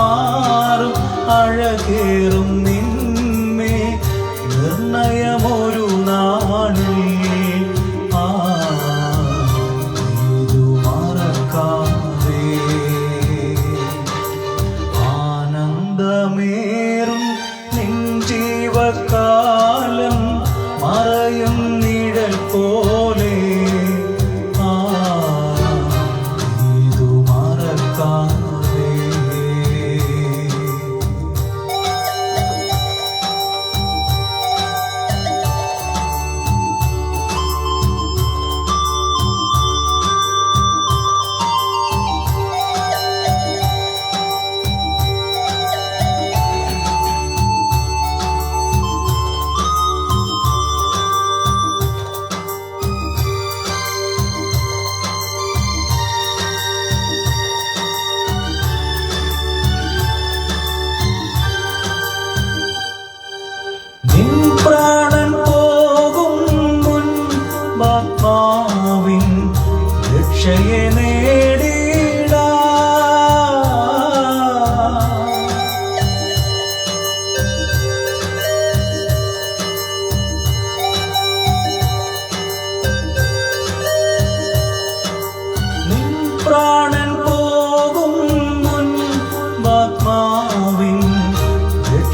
മാറും. അഴകേറും നിന്നെ നിർണയം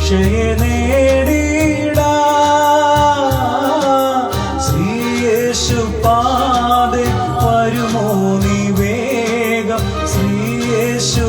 രക്ഷയെ നേടിട. ശ്രീയേശു പാതെ വരുമോ നീ വേഗം? ശ്രീയേശു